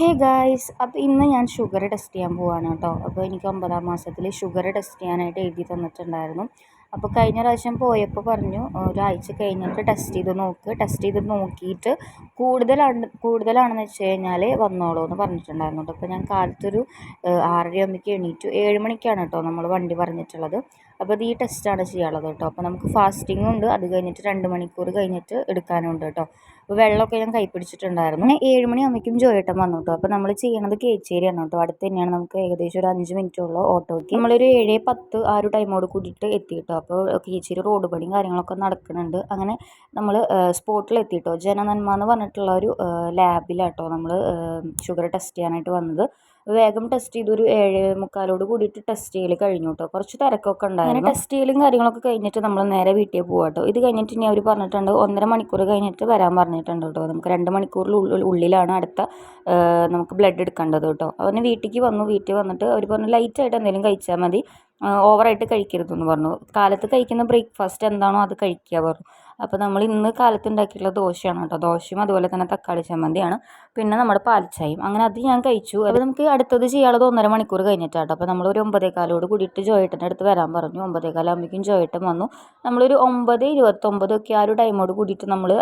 Hey guys അപ്പോൾ ഇന്ന് ഞാൻ ഷുഗർ ടെസ്റ്റ് ചെയ്യാൻ പോവുകയാണ് കേട്ടോ. അപ്പോൾ എനിക്ക് ഒമ്പതാം മാസത്തിൽ ഷുഗർ ടെസ്റ്റ് ചെയ്യാനായിട്ട് എഴുതി തന്നിട്ടുണ്ടായിരുന്നു. അപ്പോൾ കഴിഞ്ഞ പ്രാവശ്യം പോയപ്പോൾ പറഞ്ഞു ഒരാഴ്ച കഴിഞ്ഞിട്ട് ടെസ്റ്റ് ചെയ്ത് നോക്ക്. ടെസ്റ്റ് ചെയ്ത് നോക്കിയിട്ട് കൂടുതലാണ് കൂടുതലാണെന്ന് വെച്ച് കഴിഞ്ഞാൽ വന്നോളൂ എന്ന് പറഞ്ഞിട്ടുണ്ടായിരുന്നു. അപ്പോൾ ഞാൻ കാലത്തൊരു ആറരയാകുമ്പോഴേക്ക് എണീറ്റു. ഏഴ് മണിക്കാണ് കേട്ടോ നമ്മൾ വണ്ടി പറഞ്ഞിട്ടുള്ളത്. അപ്പോൾ അത് ഈ ടെസ്റ്റാണ് ചെയ്യാനുള്ളത് കേട്ടോ അപ്പോൾ നമുക്ക് ഫാസ്റ്റിംഗ് ഉണ്ട്. അത് കഴിഞ്ഞിട്ട് രണ്ട് മണിക്കൂർ കഴിഞ്ഞിട്ട് എടുക്കാനുണ്ട് കേട്ടോ അപ്പോൾ വെള്ളമൊക്കെ ഞാൻ കൈ പിടിച്ചിട്ടുണ്ടായിരുന്നു. ഏഴ് മണിയാകുമ്പോഴേക്കും ജോയേട്ടൻ വന്നു കേട്ടോ അപ്പോൾ നമ്മൾ ചെയ്യണത് കേച്ചേരിയാണ് കേട്ടോ അടുത്ത് തന്നെയാണ് നമുക്ക് ഏകദേശം ഒരു അഞ്ച് മിനിറ്റുള്ള ഓട്ടോയ്ക്ക്. നമ്മളൊരു ഏഴ് പത്ത് ആ ഒരു ടൈമോട് കൂടിയിട്ട് എത്തി കേട്ടോ അപ്പോൾ കേച്ചേരി റോഡ് പണിയും കാര്യങ്ങളൊക്കെ നടക്കുന്നുണ്ട് അങ്ങനെ നമ്മൾ സ്പോട്ടിൽ എത്തി കേട്ടോ ജനനന്മ എന്ന് പറഞ്ഞിട്ടുള്ള ഒരു ലാബിലാട്ടോ നമ്മൾ ഷുഗർ ടെസ്റ്റ് ചെയ്യാനായിട്ട് വന്നത്. വേഗം ടെസ്റ്റ് ചെയ്ത് ഒരു ഏഴ് മുക്കാലോട് കൂടിയിട്ട് ടെസ്റ്റ് ചെയ്യൽ കഴിഞ്ഞു കേട്ടോ കുറച്ച് തിരക്കൊക്കെ ഉണ്ടായിരുന്നു. ടെസ്റ്റ് ചെയ്യലും കാര്യങ്ങളൊക്കെ കഴിഞ്ഞിട്ട് നമ്മൾ നേരെ വീട്ടിൽ പോകാം കേട്ടോ ഇത് കഴിഞ്ഞിട്ട് ഇനി അവർ പറഞ്ഞിട്ടുണ്ട് ഒന്നര മണിക്കൂർ കഴിഞ്ഞിട്ട് വരാൻ പറഞ്ഞിട്ടുണ്ട് കേട്ടോ നമുക്ക് രണ്ട് മണിക്കൂറിൽ ഉള്ളിലാണ് അടുത്ത നമുക്ക് ബ്ലഡ് എടുക്കേണ്ടത് കേട്ടോ. അവന് വീട്ടിലേക്ക് വന്നു. വീട്ടിൽ വന്നിട്ട് അവർ പറഞ്ഞു ലൈറ്റായിട്ട് എന്തെങ്കിലും കഴിച്ചാൽ മതി. ഓവറായിട്ട് കഴിക്കരുതെന്ന് പറഞ്ഞു. കാലത്ത് കഴിക്കുന്ന ബ്രേക്ക്ഫാസ്റ്റ് എന്താണോ അത് കഴിക്കുക പറഞ്ഞു അപ്പോൾ നമ്മൾ ഇന്ന് കാലത്ത് ഉണ്ടാക്കിയിട്ടുള്ള ദോശയാണ് കേട്ടോ. ദോശയും അതുപോലെ തന്നെ തക്കാളി ചമ്മന്തിയാണ്. പിന്നെ നമ്മുടെ പാൽച്ചായയും. അങ്ങനെ അത് ഞാൻ കഴിച്ചു. അപ്പോൾ നമുക്ക് അടുത്തത് ചെയ്യാനുള്ളത് ഒന്നര മണിക്കൂർ കഴിഞ്ഞിട്ടാട്ടോ അപ്പോൾ നമ്മൾ ഒരു ഒമ്പതേകാലോട് കൂടിയിട്ട് ജോയേട്ടന്റെ അടുത്ത് വരാൻ പറഞ്ഞു. ഒമ്പതേകാലാകുമ്പോഴേക്കും ജോയേട്ടൻ വന്നു. നമ്മളൊരു ഒമ്പത് ഇരുപത്തൊമ്പതൊക്കെ ആ ഒരു ടൈമോട് കൂടിയിട്ട് നമ്മൾ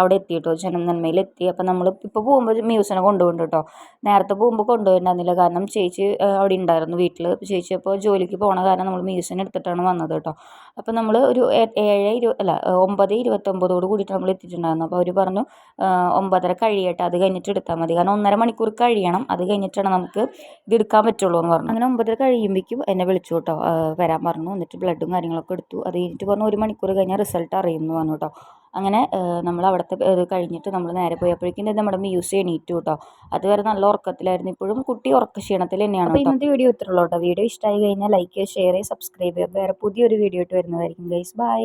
അവിടെ എത്തി കേട്ടോ. ജനം നന്മയിൽ എത്തി. അപ്പോൾ നമ്മൾ ഇപ്പോൾ പോകുമ്പോൾ മ്യൂസിനെ കൊണ്ടുപോകുന്നുണ്ട് കേട്ടോ. നേരത്തെ പോകുമ്പോൾ കൊണ്ടുപോയിട്ടുണ്ടായിരുന്നില്ല. കാരണം ചേച്ചി അവിടെ ഉണ്ടായിരുന്നു വീട്ടിൽ ചേച്ചി അപ്പോൾ ജോലിക്ക് പോകണ കാരണം നമ്മൾ മ്യൂസിയം എടുത്തിട്ടാണ് വന്നത് കേട്ടോ. അപ്പോൾ നമ്മൾ ഒരു ഏഴ് ഇരു അല്ല ഒമ്പത് ഇരുപത്തൊമ്പതോട് കൂടിയിട്ട് നമ്മൾ എത്തിയിട്ടുണ്ടായിരുന്നു. അപ്പോൾ അവർ പറഞ്ഞു ഒമ്പതര കഴിയട്ടെ അത് കഴിഞ്ഞിട്ട് എടുത്താൽ മതി. കാരണം ഒന്നര മണിക്കൂർ കഴിയണം അത് കഴിഞ്ഞിട്ടാണ് നമുക്ക് ഇത് എടുക്കാൻ പറ്റുള്ളൂ എന്ന് പറഞ്ഞു. അങ്ങനെ ഒമ്പതര കഴിയുമ്പോഴേക്കും എന്നെ വിളിച്ചു കേട്ടോ. വരാൻ പറഞ്ഞു. എന്നിട്ട് ബ്ലഡും കാര്യങ്ങളൊക്കെ എടുത്തു. അത് കഴിഞ്ഞിട്ട് പറഞ്ഞു ഒരു മണിക്കൂർ കഴിഞ്ഞാൽ റിസൾട്ട് അറിയുമെന്ന് പറഞ്ഞു കേട്ടോ. അങ്ങനെ നമ്മൾ അവിടുത്തെ ഇത് കഴിഞ്ഞിട്ട് നമ്മൾ നേരെ പോയപ്പോഴേക്കും നമ്മുടെ മ്യൂസിയം എണീറ്റു കേട്ടോ. അതുവരെ നല്ല ഉറക്കത്തിലായിരുന്നു. ഇപ്പോഴും കുട്ടി ഉറക്ക ക്ഷീണത്തിൽ തന്നെയാണ് അപ്പോൾ ഇന്നത്തെ വീഡിയോ ഇത്രയുള്ളൂ കേട്ടോ. വീഡിയോ ഇഷ്ടമായി കഴിഞ്ഞാൽ ലൈക്ക് ചെയ്യുക ഷെയർ ചെയ്യുക സബ്സ്ക്രൈബ് ചെയ്യുക വേറെ പുതിയൊരു വീഡിയോ ആയിട്ട് വരുന്നതായിരിക്കും ഗൈസ് ബൈ